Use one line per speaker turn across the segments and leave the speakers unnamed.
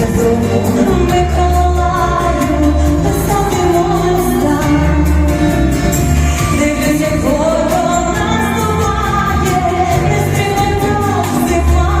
святому Миколаю писати молиться, дивлюсь, як ворог наступає, не стримай нас зима.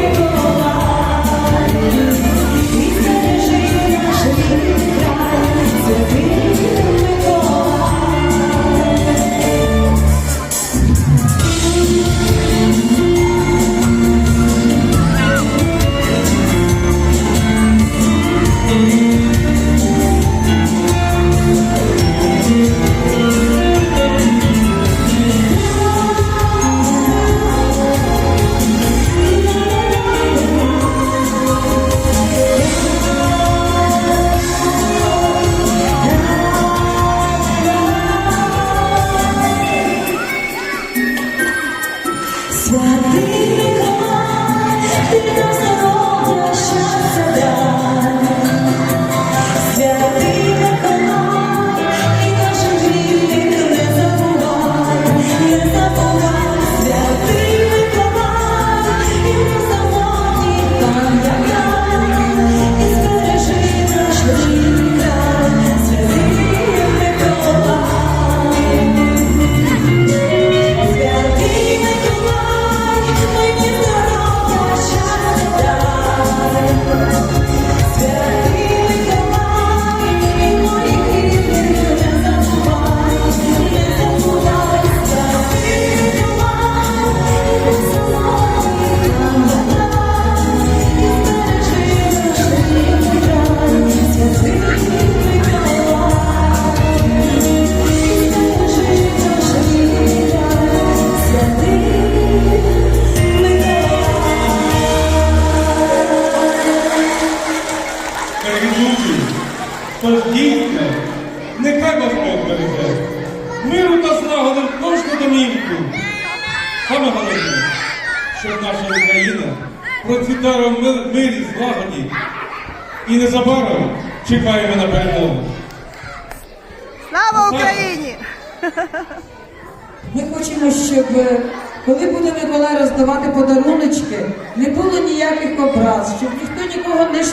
миру та злагоди в кожну домівку. Саме головне, щоб наша Україна процвітала в мирі злагоді і незабаром чекаємо на перемогу.
Слава Україні!
Ми хочемо, щоб е, коли буде Миколай роздавати подаруночки, не було ніяких образ, щоб ніхто нікого не